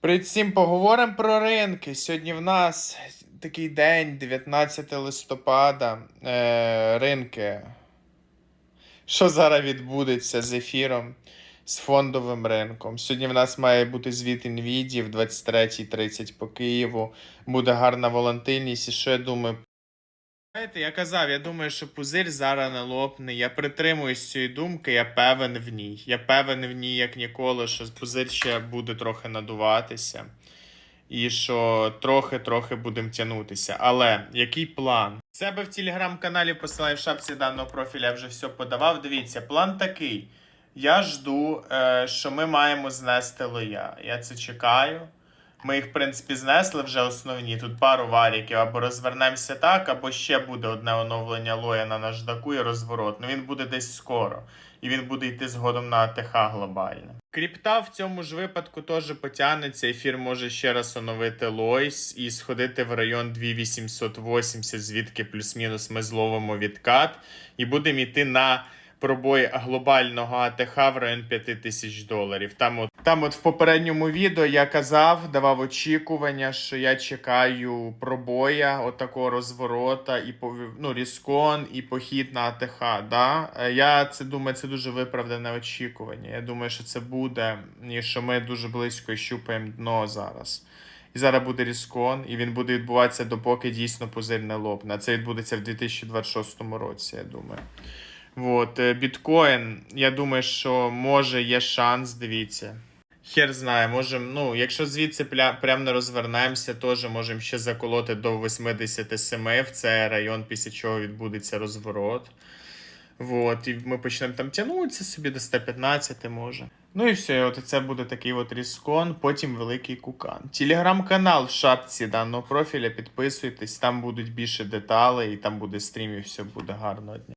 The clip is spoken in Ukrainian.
Привіт всім поговоримо про ринки. Сьогодні в нас такий день, 19 листопада. Е, ринки. Що зараз відбудеться з ефіром, з фондовим ринком? Сьогодні в нас має бути звіт Nvidia в 23.30 по Києву. Буде гарна волатильність. І що я думаю? Знаєте, я казав, я думаю, що пузир зараз не лопне. Я притримуюсь цієї думки, я певен в ній. Я певен в ній, як ніколи, що пузир ще буде трохи надуватися. І що трохи-трохи будемо тягнутися. Але який план? Себе в телеграм-каналі посилаю в шапці даного профіля, я вже все подавав. Дивіться, план такий. Я жду, е, що ми маємо знести лоя. Я це чекаю. Ми їх, в принципі, знесли вже основні. Тут пару варіків, або розвернемося так, або ще буде одне оновлення лоя на наждаку і розворот. Ну він буде десь скоро. І він буде йти згодом на АТХ глобально. Кріпта в цьому ж випадку теж потягнеться. Ефір може ще раз оновити лойс і сходити в район 2880, звідки плюс-мінус ми зловимо відкат. І будемо йти на пробой глобального АТХ в район 5000 доларів. Там от, там от в попередньому відео я казав, давав очікування, що я чекаю пробоя, отакого розворота, і ну, різкон, і похід на АТХ. Да? Е, Я це думаю, це дуже виправдане очікування. Я думаю, що це буде, і що ми дуже близько щупаємо дно зараз. І зараз буде різкон, і він буде відбуватися допоки дійсно пузир не лопне. Це відбудеться в 2026 році, я думаю. Вот, е, біткоін, я думаю, що може є шанс, дивіться. Хер знає, можемо, ну, якщо звідси прям не розвернемося, теж можемо ще заколоти до 87 в цей район, після чого відбудеться розворот. Вот, і ми почнемо там тягнутися собі до 115 може. Ну і все, і от це буде такий от різкон, потім великий кукан. Телеграм-канал в шапці даного профіля, підписуйтесь, там будуть більше деталей, і там буде стрім, і все буде гарного дня.